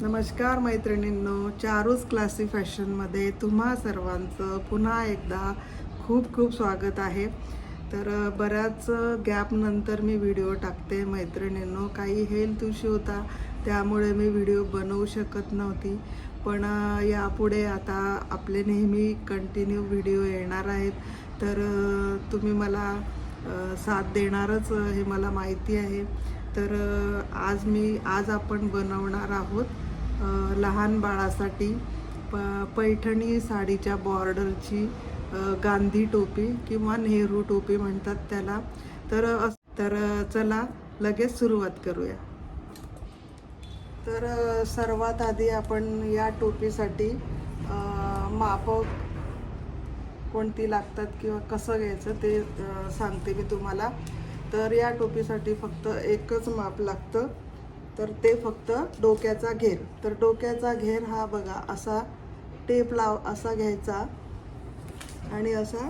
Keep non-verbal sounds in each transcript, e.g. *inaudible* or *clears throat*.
नमस्कार मैत्रिणींनो चारूज क्लासी फॅशनमध्ये तुम्हा सर्वांचं पुन्हा एकदा खूप खूप स्वागत आहे. तर बऱ्याच गॅपनंतर मी व्हिडिओ टाकते मैत्रिणींनो. काही हेल्थ इश्यू होता त्यामुळे मी व्हिडिओ बनवू शकत नव्हती. पण यापुढे आता आपले नेहमी कंटिन्यू व्हिडिओ येणार आहेत. तर तुम्ही मला साथ देणारच हे मला माहिती आहे. तर आज मी आज आपण बनवणार आहोत लहान बाळासाठी प पैठणी साडीच्या बॉर्डरची गांधी टोपी किंवा नेहरू टोपी म्हणतात त्याला. तर तर चला लगेच सुरुवात करूया. तर सर्वात आधी आपण या टोपीसाठी माप कोणती लागतात किंवा कसं घ्यायचं ते सांगते मी तुम्हाला. तर या टोपीसाठी फक्त एकच माप लागतं. तर ते फक्त डोक्याचा घेर. तर डोक्याचा घेर हा बघा असा टेप लाव असा घ्यायचा आणि असा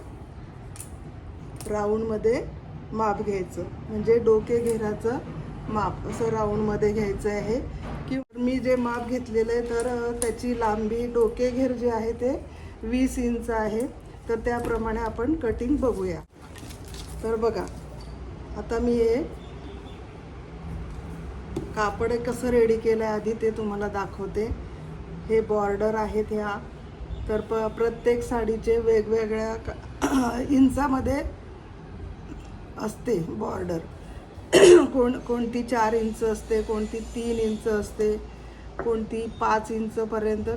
राऊंडमध्ये माप घ्यायचं. म्हणजे डोके घेराचं माप असं राऊंडमध्ये घ्यायचं आहे. की मी जे माप घेतलेलं आहे तर त्याची लांबी डोके घेर जे आहे ते वीस इंच आहे. तर त्याप्रमाणे आपण कटिंग बघूया. तर बघा आता मी हे कापड कसं रेडी केलं आहे आधी ते तुम्हाला दाखवते. हे बॉर्डर आहेत ह्या. तर प प्रत्येक साडीचे वेगवेगळ्या *clears throat* इंचामध्ये असते बॉर्डर *clears throat* कोण कोणती चार इंच असते कोणती तीन इंच असते कोणती पाच इंचपर्यंत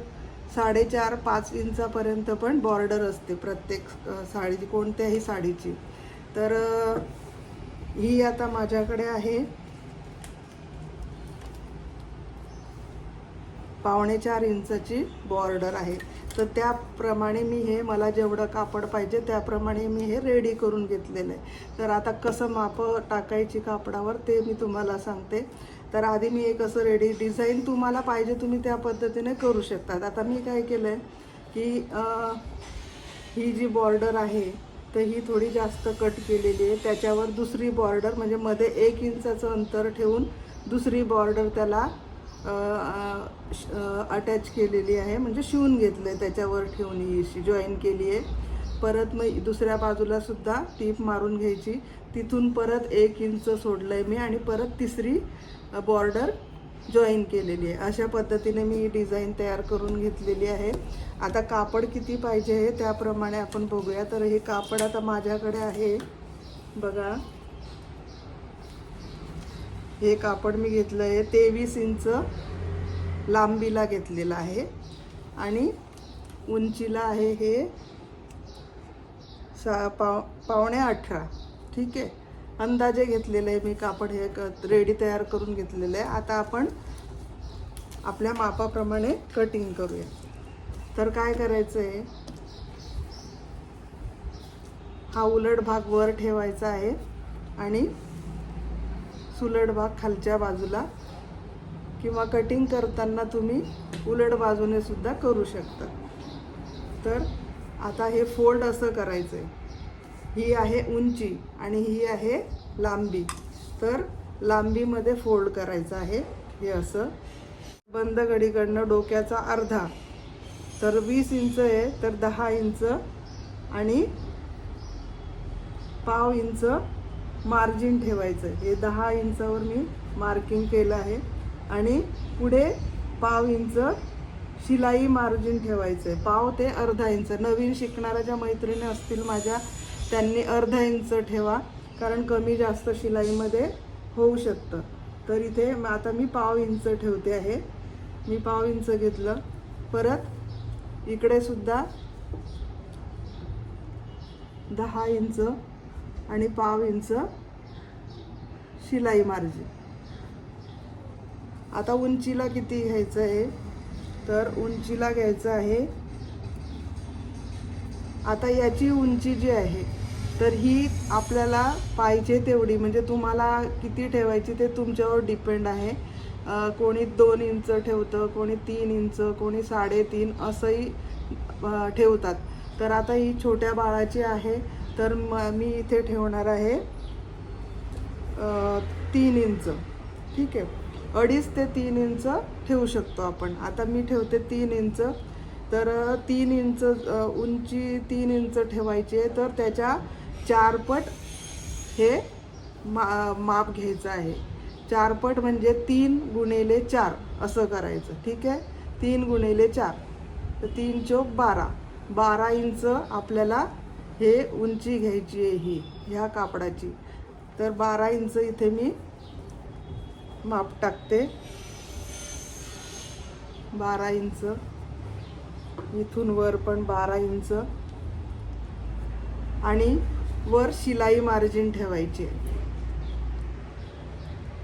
साडेचार पाच इंचापर्यंत पण बॉर्डर असते प्रत्येक साडीची कोणत्याही साडीची. तर ही आता माझ्याकडे आहे. पावणे चार इंचाची बॉर्डर आहे. तर त्याप्रमाणे मी हे मला जेवढं कापड पाहिजे त्याप्रमाणे मी हे रेडी करून घेतलेलं आहे. तर आता कसं मापं टाकायची कापडावर ते मी तुम्हाला सांगते. तर आधी मी एक असं रेडी डिझाईन तुम्हाला पाहिजे तुम्ही त्या पद्धतीने करू शकतात. आता मी काय केलं आहे की ही जी बॉर्डर आहे तर ही थोडी जास्त कट केलेली आहे. त्याच्यावर दुसरी बॉर्डर म्हणजे मध्ये एक इंचाचं अंतर ठेवून दुसरी बॉर्डर त्याला अटॅच केलेली आहे. म्हणजे शिवून घेतलं आहे त्याच्यावर ठेवून ही जॉईन केली आहे. परत मग दुसऱ्या बाजूला सुद्धा टीप मारून घ्यायची. तिथून परत एक इंच सोडलं आहे मी आणि परत तिसरी बॉर्डर जॉईन केलेली आहे. अशा पद्धतीने मी डिझाईन तयार करून घेतलेली आहे. आता कापड किती पाहिजे हे त्याप्रमाणे आपण बघूया. तर हे कापड आता माझ्याकडे आहे. बघा. हे कापड मी घेतलं आहे तेवीस इंच लांबीला घेतलेलं आहे. आणि उंचीला आहे हे सा पाव पावणे अठरा. ठीक आहे? अंदाजे घेतलेलं आहे मी कापड हे क रेडी तयार करून घेतलेलं आहे. आता आपण आपल्या मापाप्रमाणे कटिंग करूया. तर काय करायचं आहे हा उलट भाग वर ठेवायचा आहे. आणि चुलट भाग खालच्या बाजूला किंवा कटिंग करताना तुम्ही उलट बाजूने सुद्धा करू शकता. तर आता हे फोल्ड असं करायचं आहे ही आहे उंची आणि ही आहे लांबी. तर लांबीमध्ये फोल्ड करायचं आहे. हे असं. बंद घडीकडनं डोक्याचा अर्धा. तर वीस इंच आहे तर दहा इंच आणि पाव इंच मार्जिन ठेवायचं. हे दहा इंचावर मी मार्किंग केलं आहे. आणि पुढे पाव इंच शिलाई मार्जिन ठेवायचं आहे पाव ते अर्धा इंच. नवीन शिकणाऱ्या ज्या मैत्रिणी असतील माझ्या त्यांनी अर्धा इंच ठेवा. कारण कमी जास्त शिलाईमध्ये होऊ शकतं. तर इथे आता मी पाव इंच ठेवते आहे. मी पाव इंच घेतलं. परत इकडे सुद्धा दहा इंच आणि पाव इंच शिलाई मार्जिन. आता उंचीला किती घ्यायचं आहे? तर उंचीला घ्यायचं आहे. आता याची उंची जी आहे तर ही आपल्याला पाहिजे तेवढी म्हणजे तुम्हाला किती ठेवायची ते तुमच्यावर डिपेंड आहे. कोणी दोन इंच ठेवतं कोणी तीन इंच कोणी साडेतीन असंही ठेवतात. तर आता ही छोट्या बाळाची आहे तर म मी इथे ठेवणार आहे तीन इंच. ठीक आहे? अडीच ते तीन इंच ठेवू शकतो आपण. आता मी ठेवते तीन इंच. तर तीन इंच उंची तीन इंच ठेवायची आहे. तर त्याच्या चारपट हे मा माप घ्यायचं आहे. चारपट म्हणजे तीन गुणिले चार असं करायचं. ठीक आहे? तीन गुणिले चार. तर तीन चौक बारा. बारा इंच आपल्याला हे उंची घ्यायची आहे ही ह्या कापडाची. तर बारा इंच इथे मी माप टाकते. बारा इंच. इथून वर पण बारा इंच. आणि वर शिलाई मार्जिन ठेवायची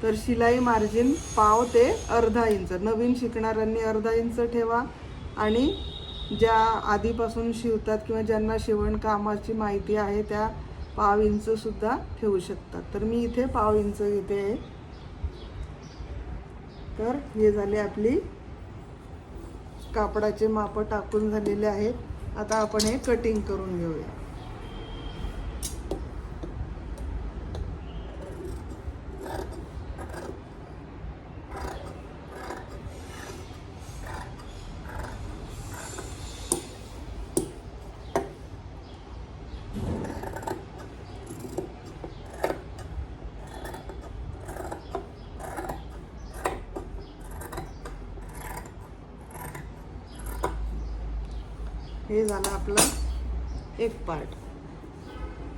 तर शिलाई मार्जिन पाव ते अर्धा इंच. नवीन शिकणाऱ्यांनी अर्धा इंच ठेवा आणि ज्या आधीपासून शिवतात किंवा ज्यांना शिवणकामाची माहिती आहे त्या पाव इंचसुद्धा ठेवू शकतात. तर मी इथे पाव इंच घेते. आहे तर हे झाले आपली कापडाचे मापं टाकून झालेले आहेत. आता आपण हे कटिंग करून घेऊया. हे झालं आपलं एक पार्ट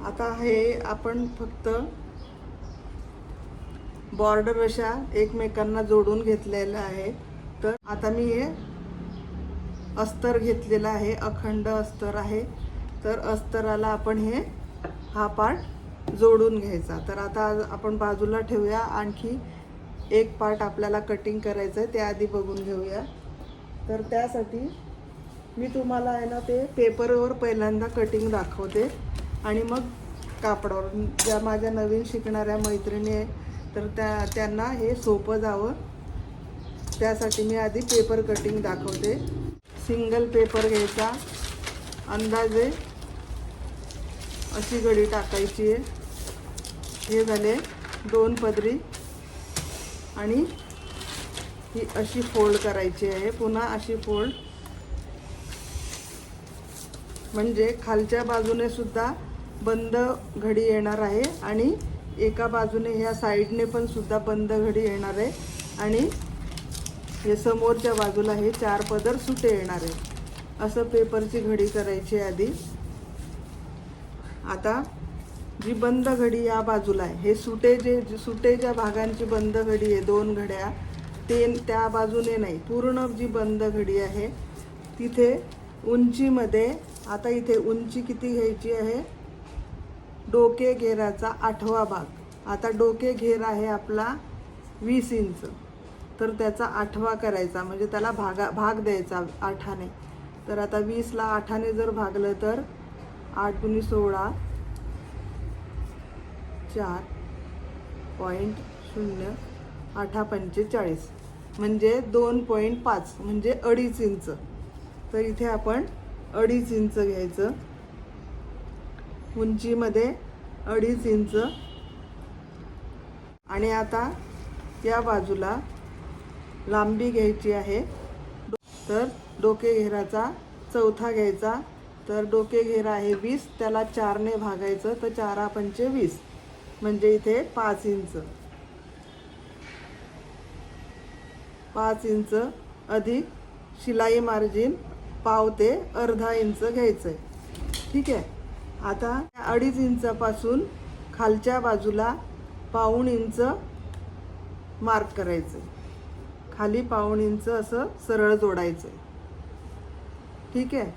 आता हे आपण फक्त बॉर्डर अशा एकमेकांना जोडून घेतलेलं आहे तर आता मी हे अस्तर घेतलेलं आहे अखंड अस्तर आहे. तर अस्तराला आपण हे हा पार्ट जोडून घ्यायचा. तर आता आपण बाजूला ठेवूया. आणखी एक पार्ट आपल्याला कटिंग करायचं आहे त्याआधी बघून घेऊया. तर त्यासाठी मी तुम्हाला आहे ना ते पेपरवर पहिल्यांदा कटिंग दाखवते. आणि मग कापडावर. ज्या माझ्या नवीन शिकणाऱ्या मैत्रिणी आहे तर त्या त्यांना हे सोपं जावं. त्यासाठी मी आधी पेपर कटिंग दाखवते. सिंगल पेपर घ्यायचा. अंदाजे अशी गडी टाकायची आहे. हे झाले दोन पदरी. आणि ही अशी फोल्ड करायची आहे. पुन्हा अशी फोल्ड म्हणजे खालच्या बाजूने सुद्धा बंद घडी येणार आहे आणि एका बाजूने ह्या साईडने पण सुद्धा बंद घडी येणार आहे आणि हे समोरच्या बाजूला हे चार पदर सुटे येणार आहे. असं पेपरची घडी करायची आधी. आता जी बंद घडी या बाजूला आहे हे सुटे जे सुटे ज्या भागांची बंद घडी आहे दोन घड्या ते त्या बाजूने नाही पूर्ण जी बंद घडी आहे तिथे उंचीमध्ये आता इथे उंची किती घ्यायची आहे? डोके घेराचा आठवा भाग. आता डोके घेर आहे आपला वीस इंच. तर त्याचा आठवा करायचा म्हणजे त्याला भागा भाग द्यायचा आठाने. तर आता वीसला आठाने जर भागलं तर आठ दुनी सोळा चार पॉईंट शून्य आठा पंचेचाळीस. म्हणजे दोन पॉईंट पाच म्हणजे अडीच इंच. तर इथे आपण अडीच इंच घ्यायचं. उंचीमध्ये अडीच इंच. आणि आता या बाजूला लांबी घ्यायची आहे. तर डोके घेराचा चौथा घ्यायचा. तर डोके घेरा आहे वीस त्याला चारने भागायचं तर चारा पंचे वीस. म्हणजे इथे पाच इंच. पाच इंच अधिक शिलाई मार्जिन पाव ते अर्धा इंच घ्यायचं आहे ठीक आहे? आता अडीच इंचापासून खालच्या बाजूला पाऊण इंच मार्क करायचं खाली पाऊण इंच असं सरळ जोडायचं ठीक आहे?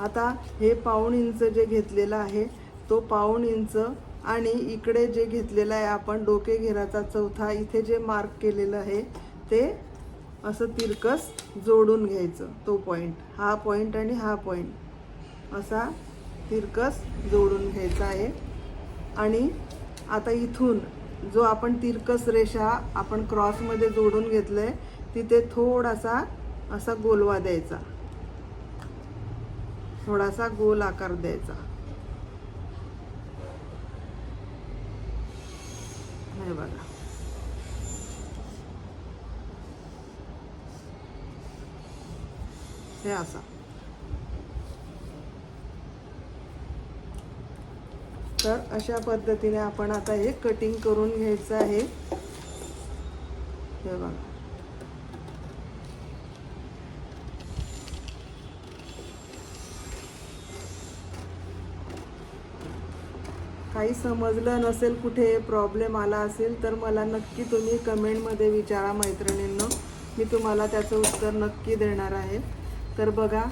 आता हे पाऊण इंच जे घेतलेलं आहे तो पाऊण इंच आणि इकडे जे घेतलेलं आहे आपण डोके घेराचा चौथा इथे जे मार्क केलेलं आहे ते असं तिरकस जोडून घ्यायचं तो पॉईंट हा पॉईंट आणि हा पॉईंट असा तिरकस जोडून घ्यायचा आहे. आणि आता इथून जो आपण तिरकस रेषा आपण क्रॉसमध्ये जोडून घेतलं आहे तिथे थोडासा असा गोलवा द्यायचा. थोडासा गोल आकार द्यायचा. हे बघा. हे असा. तर अशा पद्धतीने आपण आता हे कटिंग करून घ्यायचं आहे. हे बघा. काही समजलं नसेल कुठे प्रॉब्लेम आला असेल तर मला नक्की तुम्ही कमेंटमध्ये विचारा मैत्रिणींना. मी तुम्हाला त्याचं उत्तर नक्की देणार आहे. तर बघा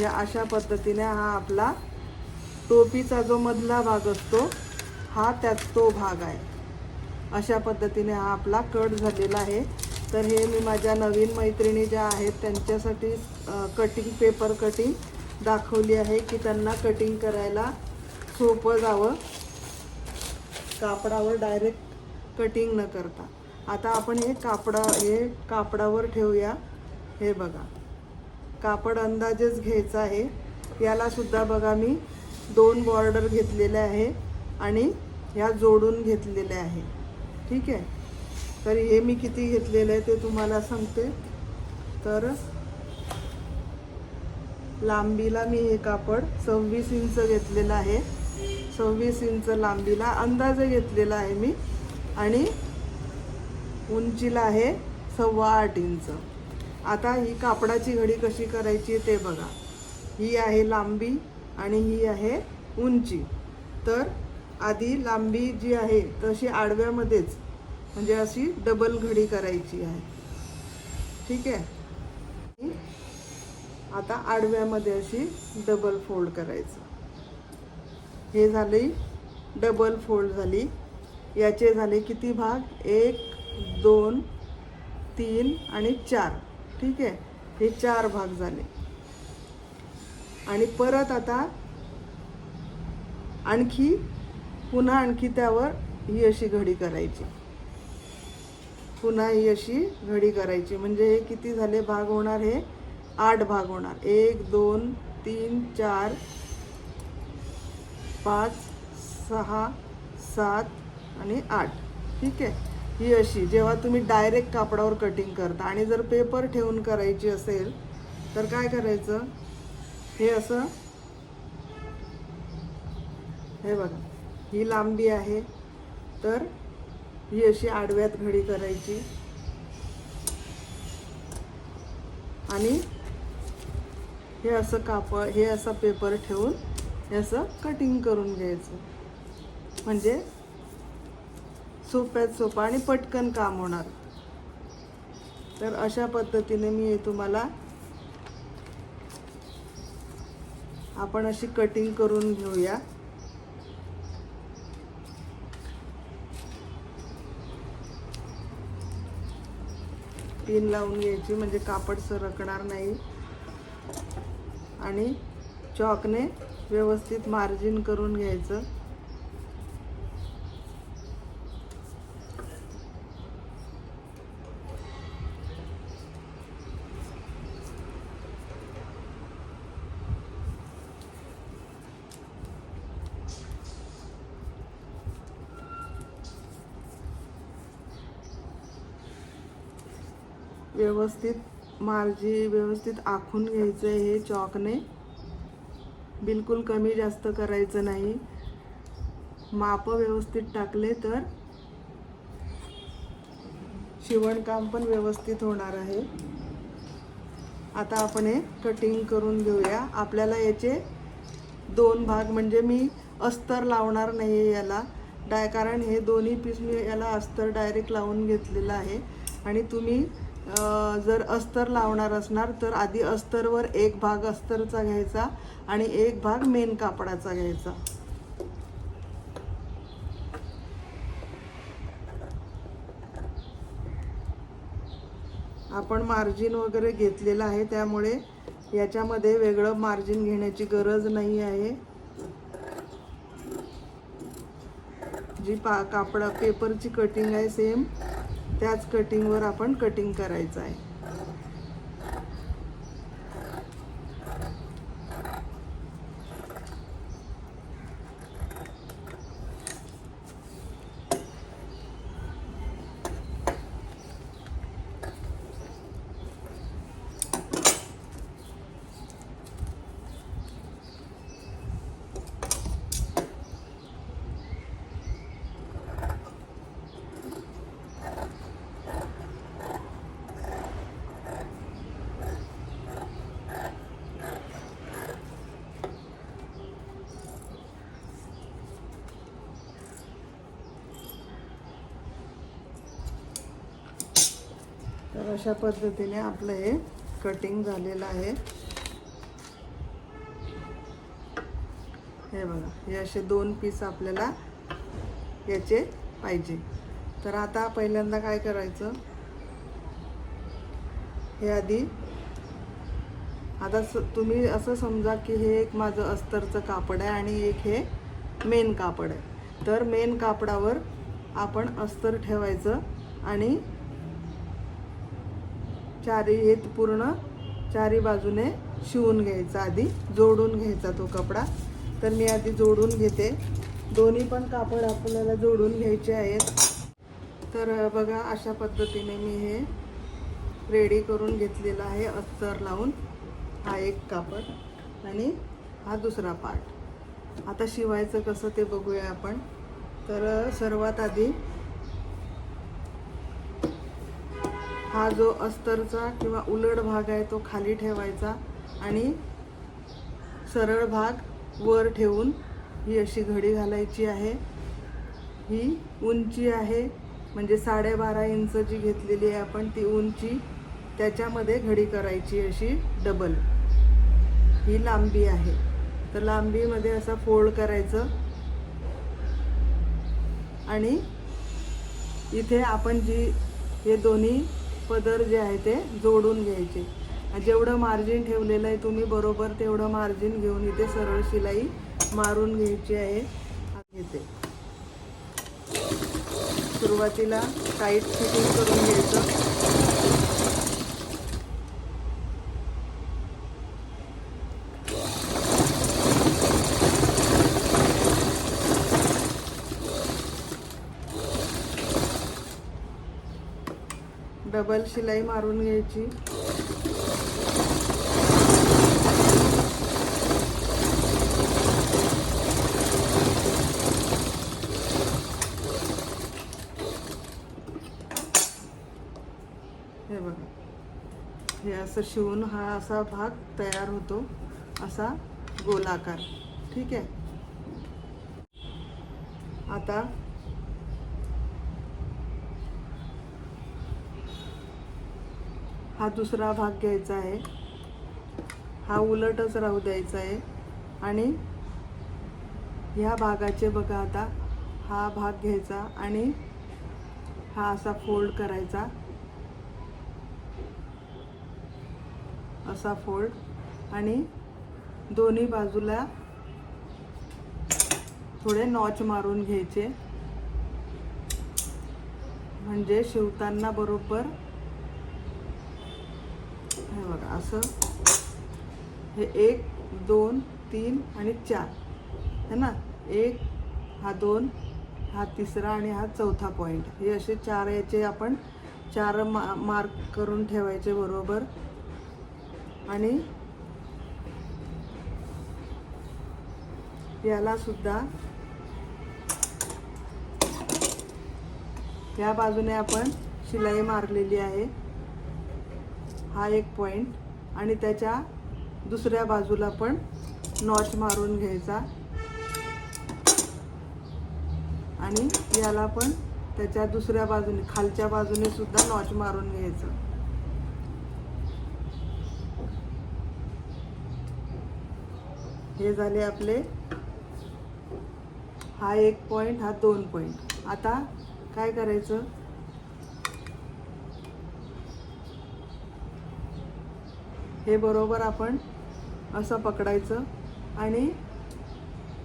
या अशा पद्धतीने हा आपला टोपीचा जो मधला भाग असतो हा त्यात तो भाग आहे. अशा पद्धतीने हा आपला कट झालेला आहे. तर हे मी माझ्या नवीन मैत्रिणी ज्या आहेत त्यांच्यासाठी कटिंग पेपर कटिंग दाखवली आहे की त्यांना कटिंग करायला सोपं जावं. कापडावर डायरेक्ट कटिंग न करता. आता आपण हे कापडा हे कापडावर ठेवूया. हे बघा. कापड अंदाजेच घ्यायचा आहे. यालासुद्धा बघा मी दोन बॉर्डर घेतलेले आहे आणि ह्या जोडून घेतलेल्या आहे. ठीक आहे? तर हे मी किती घेतलेलं आहे ते तुम्हाला सांगते. तर लांबीला मी हे कापड सव्वीस इंच घेतलेलं आहे. सव्वीस इंच लांबीला अंदाजे घेतलेला आहे मी आणि उंचीला आहे सव्वा आठ इंच. आता ही कापडाची घडी कशी करायची ते बघा. ही आहे लांबी आणि ही आहे उंची. तर आधी लांबी जी आहे तशी आडव्यामध्येच म्हणजे अशी डबल घडी करायची आहे. ठीक आहे? आता आडव्यामध्ये अशी डबल फोल्ड करायचं. हे झाले डबल फोल्ड झाली. याचे झाले किती भाग? एक दोन तीन आणि चार. ठीक आहे? हे चार भाग झाले. आणि परत आता आणखी पुन्हा आणखी त्यावर ही अशी घडी करायची. पुन्हा ही अशी घडी करायची. म्हणजे हे किती झाले? भाग होणार हे आठ भाग होणार. एक दोन तीन चार पाच सहा सात आणि आठ. ठीक आहे? ही अशी जेव्हा तुम्ही डायरेक्ट कापडावर कटिंग करता आणि जर पेपर ठेवून करायची असेल तर काय करायचं? हे असं हे बघा ही लांबी आहे तर ही अशी आडव्यात घडी करायची. आणि हे असं कापड हे असं पेपर ठेवून हे असं कटिंग करून घ्यायचं. म्हणजे सोप्यात सोपं आणि पटकन काम होणार. तर अशा पद्धतीने मी हे तुम्हाला आपण अशी कटिंग करून घेऊया. पिन लावून घ्यायची म्हणजे कापड सरकणार नाही. आणि चॉकने व्यवस्थित मार्जिन करून घ्यायचं. व्यवस्थित मार्जी व्यवस्थित आखून घ्यायचं आहे हे चॉकने. बिलकुल कमी जास्त करायचं नाही. माप व्यवस्थित टाकले तर शिवणकाम पण व्यवस्थित होणार आहे. आता आपण हे कटिंग करून घेऊया. आपल्याला याचे दोन भाग म्हणजे मी अस्तर लावणार नाही आहे याला. डाय कारण हे दोन्ही पीस मी याला अस्तर डायरेक्ट लावून घेतलेलं आहे. आणि तुम्ही जर अस्तर लावणार असणार तर आधी अस्तरवर एक भाग अस्तरचा घ्यायचा आणि एक भाग मेन कापडाचा घ्यायचा. आपण मार्जिन वगैरे घेतलेलं आहे त्यामुळे याच्यामध्ये वेगळं मार्जिन घेण्याची गरज नाही आहे. जी पा कापडा पेपरची कटिंग आहे सेम त्याच कटिंगवर आपण कटिंग करायचं आहे तर अशा पद्धतीने आपलं हे कटिंग झालेलं आहे. हे बघा हे असे दोन पीस आपल्याला याचे पाहिजे. तर आता पहिल्यांदा काय करायचं? हे आधी आता स तुम्ही असं समजा की हे एक माझं अस्तरचं कापड आहे आणि एक हे मेन कापड आहे. तर मेन कापडावर आपण अस्तर ठेवायचं आणि चारी हे पूर्ण चारी बाजूने शिवून घ्यायचा आधी जोडून घ्यायचा तो कपडा. तर मी आधी जोडून घेते. दोन्ही पण कापड आपल्याला जोडून घ्यायचे आहेत. तर बघा अशा पद्धतीने मी हे रेडी करून घेतलेला आहे अस्तर लावून. हा एक कापड आणि हा दुसरा पार्ट. आता शिवायचं कसं ते बघूया आपण. तर सर्वात आधी हा जो अस्तरचा किंवा उलट भाग आहे तो खाली ठेवायचा आणि सरळ भाग वर ठेवून ही अशी घडी घालायची आहे. ही उंची आहे म्हणजे साडेबारा इंच जी घेतलेली आहे आपण ती उंची त्याच्यामध्ये घडी करायची अशी डबल ही लांबी आहे. तर लांबीमध्ये असं फोल्ड करायचं. आणि इथे आपण जी हे दोन्ही पदर जे आहे ते जोडून घ्यायचे. जेवढं मार्जिन ठेवलेलं आहे तुम्ही बरोबर तेवढं मार्जिन घेऊन इथे सरळ शिलाई मारून घ्यायची आहे. घेते सुरुवातीला टाईट फिटिंग करून घ्यायचं. डबल शिलाई मारून घ्यायची. हे बघा. हे असं शिवून हा असा भाग तयार होतो. असा गोलाकार. ठीक आहे? आता हा दुसरा भाग घ्यायचा आहे. हा उलटच राहू द्यायचा आहे. आणि ह्या भागाचे बघा आता हा भाग घ्यायचा आणि हा असा फोल्ड करायचा. असा फोल्ड आणि दोन्ही बाजूला थोडे नॉच मारून घ्यायचे. म्हणजे शिवताना बरोबर हे बघा असं. हे एक दोन तीन आणि चार. है ना? एक हा दोन हा तिसरा आणि हा चौथा पॉईंट हे असे चार याचे आपण चार मा मार्क करून ठेवायचे बरोबर. आणि याला सुद्धा या बाजूने आपण शिलाई मारलेली आहे. हा एक पॉईंट आणि त्याच्या दुसऱ्या बाजूला पण नॉच मारून घ्यायचा. आणि याला पण त्याच्या दुसऱ्या बाजूने खालच्या बाजूने सुद्धा नॉच मारून घ्यायचं. हे झाले आपले. हा एक पॉईंट हा दोन पॉईंट आता काय करायचं? हे बरोबर आपण असं पकडायचं आणि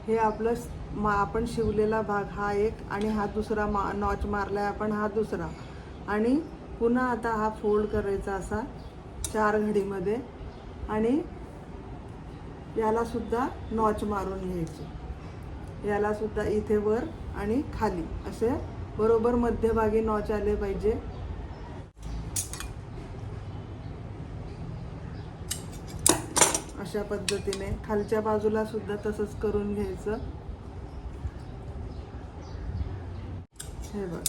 हे आपलं मा आपण शिवलेला भाग हा एक आणि हा दुसरा मा नॉच मारला आहे आपण हा दुसरा. आणि पुन्हा आता हा फोल्ड करायचा असा चार घडीमध्ये आणि यालासुद्धा नॉच मारून घ्यायचे. यालासुद्धा इथे वर आणि खाली. असे बरोबर मध्यभागी नॉच आले पाहिजे. अशा पद्धतीने खालच्या बाजूला सुद्धा तसंच करून घ्यायचं. हे बघ.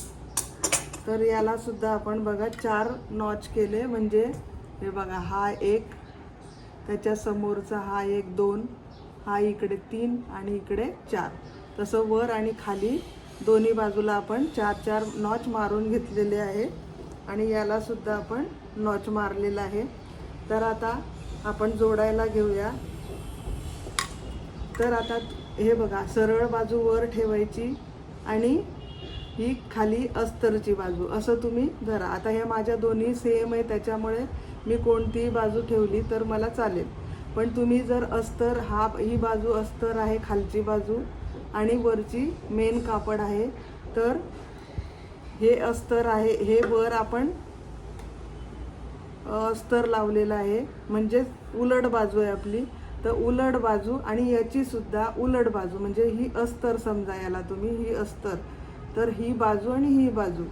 तर याला सुद्धा आपण बघा चार नॉच केले. म्हणजे हे बघा हा एक त्याच्या समोरचा हा एक दोन हा इकडे तीन आणि इकडे चार. तसं वर आणि खाली दोन्ही बाजूला आपण चार चार नॉच मारून घेतलेले आहे. आणि याला सुद्धा आपण नॉच मारलेला आहे. तर आता आपण जोडायला घेऊया. तर आता हे बघा सरळ बाजू वर ठेवायची आणि ही खाली अस्तरची बाजू. असं तुम्ही धरा. आता ह्या माझ्या दोन्ही सेम आहे त्याच्यामुळे मी कोणतीही बाजू ठेवली तर मला चालेल. पण तुम्ही जर अस्तर हा ही बाजू अस्तर आहे खालची बाजू आणि वरची मेन कापड आहे तर हे अस्तर आहे हे वर आपण अस्तर लावलेलं आहे. म्हणजेच उलट बाजू आहे आपली. तर उलट बाजू आणि याची सुद्धा उलट बाजू म्हणजे ही अस्तर समजा याला तुम्ही ही अस्तर. तर ही बाजू आणि ही बाजू.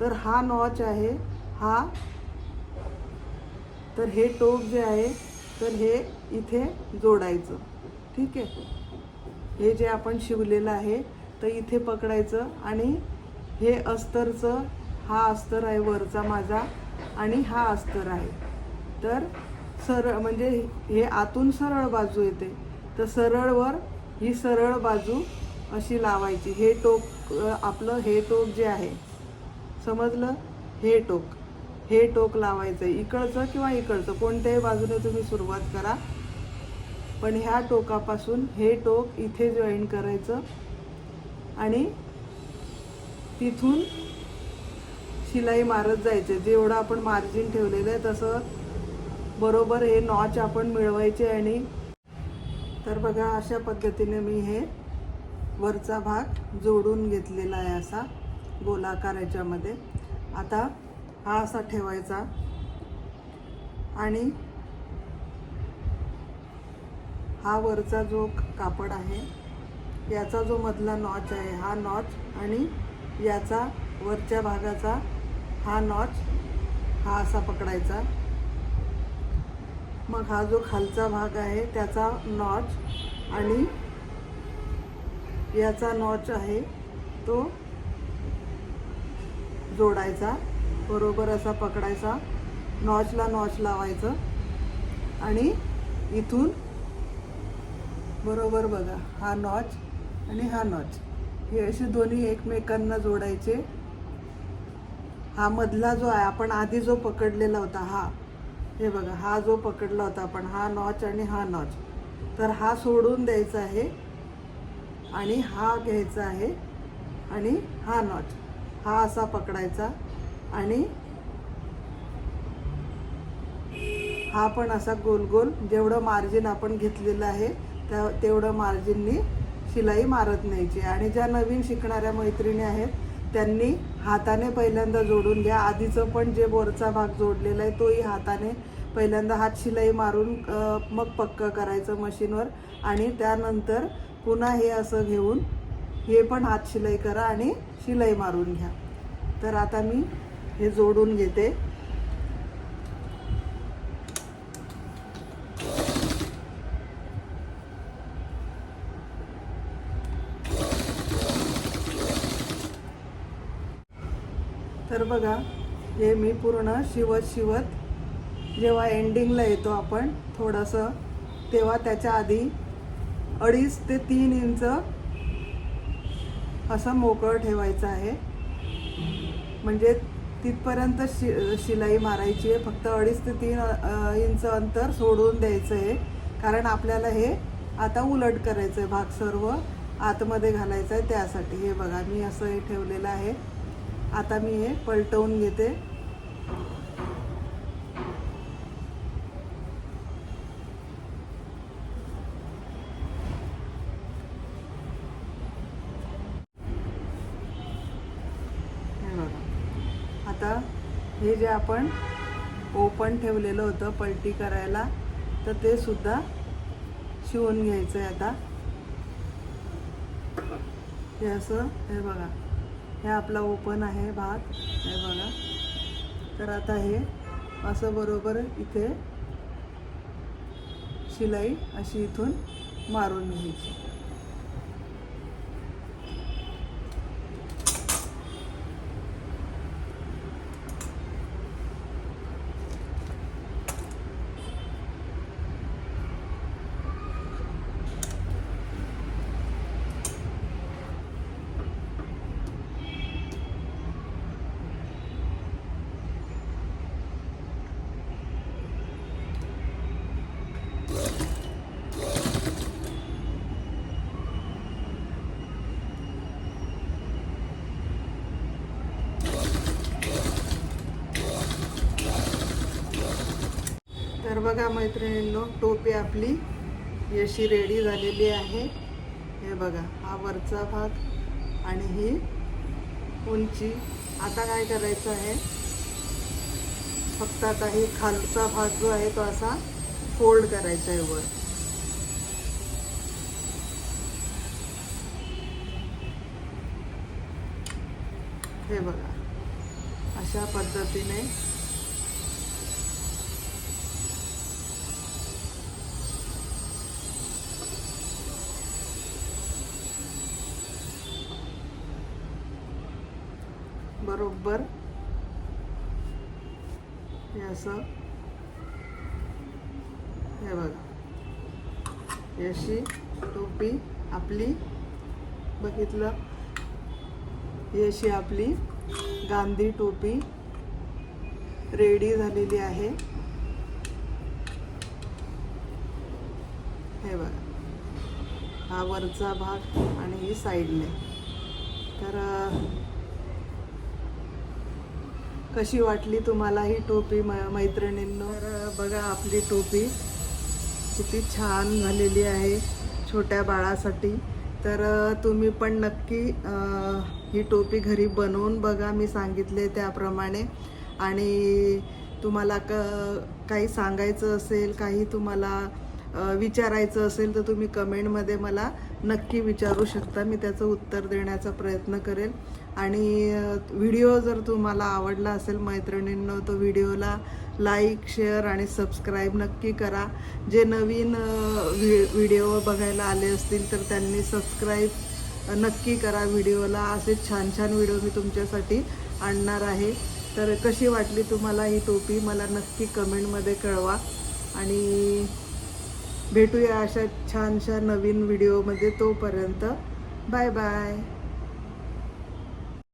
तर हा नॉच आहे हा. तर हे टोक जे आहे तर हे इथे जोडायचं. ठीक आहे? हे जे आपण शिवलेलं आहे तर इथे पकडायचं आणि हे अस्तरचं हा अस्तर आहे वरचा माझा. आणि हा अस्तर आहे. तर सरळ म्हणजे हे आतून सरळ बाजू येते. तर सरळवर ही सरळ बाजू अशी लावायची. हे टोक आपलं हे टोक जे आहे समजलं? हे टोक. हे टोक लावायचं. इकडचं किंवा इकडचं कोणत्याही बाजूने तुम्ही सुरुवात करा. पण ह्या टोकापासून हे टोक इथे जॉईन करायचं. आणि तिथून शिलाई मारत जायचे. जेवढं आपण मार्जिन ठेवलेलं आहे तसं बरोबर हे नॉच आपण मिळवायचे आणि तर बघा अशा पद्धतीने मी हे वरचा भाग जोडून घेतलेला आहे असा गोलाकार याच्यामध्ये. आता हा असा ठेवायचा. आणि हा वरचा जो कापड आहे याचा जो मधला नॉच आहे हा नॉच आणि याचा वरच्या भागाचा हा नॉच हा असा पकडायचा. मग हा जो खालचा भाग आहे त्याचा नॉच आणि याचा नॉच आहे तो जोडायचा. बरोबर असा पकडायचा. नॉचला नॉच लावायचं. आणि इथून बरोबर बघा हा नॉच आणि हा नॉच हे असे दोन्ही एकमेकांना जोडायचे. हा मधला जो आहे आपण आधी जो पकडलेला होता हा. हे बघा हा जो पकडला होता आपण हा नॉच आणि हा नॉच तर हा सोडून द्यायचा आहे आणि हा घ्यायचा आहे आणि हा नॉच हा असा पकडायचा आणि हा पण असा गोल गोल जेवढं मार्जिन आपण घेतलेलं आहे त्या तेवढं मार्जिननी शिलाई मारत न्यायची. आणि ज्या नवीन शिकणाऱ्या मैत्रिणी आहेत त्यांनी हाताने पहिल्यांदा जोडून घ्या. आधीचं पण जे वरचा भाग जोडलेला आहे तोही हाताने पहिल्यांदा हात शिलाई मारून मग पक्क करायचं मशीनवर. आणि त्यानंतर पुन्हा हे असं घेऊन हे पण हात शिलाई करा आणि शिलाई मारून घ्या. तर आता मी हे जोडून घेते. तर बघा हे मी पूर्ण शिवत शिवत जेव्हा एंडिंगला येतो आपण थोडंसं तेव्हा त्याच्या आधी अडीच ते तीन इंच असं मोकळं ठेवायचं आहे. म्हणजे तिथपर्यंत शि शिलाई मारायची आहे. फक्त अडीच ते तीन इंच अंतर सोडून द्यायचं आहे. कारण आपल्याला हे आता उलट करायचं आहे. भाग सर्व आतमध्ये घालायचं आहे त्यासाठी. हे बघा मी असं हे ठेवलेलं आहे. आता मी हे पलटवून घेते. हे बघा. आता हे जे आपण ओपन ठेवलेलं होतं पलटी करायला तर ते सुद्धा शिवून घ्यायचं आहे आता. हे असं हे बघा. हे आपला ओपन आहे भात हे बघा. तर आता हे असं बरोबर इथे शिलाई अशी इथून मारून घ्यायची. बघा मैत्रिणींनो टोपी आपली अशी रेडी झालेली आहे. हे बघा हा वरचा भाग आणि ही उंची. आता काय करायचं आहे? फक्त आता ही खालचा भाग जो आहे तो असा फोल्ड करायचा आहे वर. हे बघा अशा पद्धतीने बरोबर? हे असं. हे बघा. अशी टोपी आपली बघितलं? ही अशी आपली गांधी टोपी रेडी झालेली आहे. हे बघा. हा वरचा भाग आणि ही साईडने. तर कशी वाटली तुम्हाला ही टोपी म मैत्रिणींनो? बघा आपली टोपी. किती छान झालेली आहे छोट्या बाळासाठी. तर तुम्ही पण नक्की ही टोपी घरी बनवून बघा. मी सांगितले त्याप्रमाणे. आणि तुम्हाला क काही सांगायचं असेल काही तुम्हाला विचारायचं असेल तर तुम्ही कमेंटमध्ये मला नक्की विचारू शकता. मी त्याचं उत्तर देण्याचा प्रयत्न करेल. आणि व्हिडिओ जर तुम्हाला आवडला असेल मैत्रिणींनो तो व्हिडिओला लाईक शेअर आणि सबस्क्राईब नक्की करा. जे नवीन व्हि व्हिडिओ बघायला आले असतील तर त्यांनी सबस्क्राईब नक्की करा व्हिडिओला. असे छान छान व्हिडिओ मी तुमच्यासाठी आणणार आहे. तर कशी वाटली तुम्हाला ही टोपी? मला नक्की कमेंटमध्ये कळवा. आणि भेटूया अशा छानशा नवीन व्हिडिओमध्ये तोपर्यंत. Bye bye.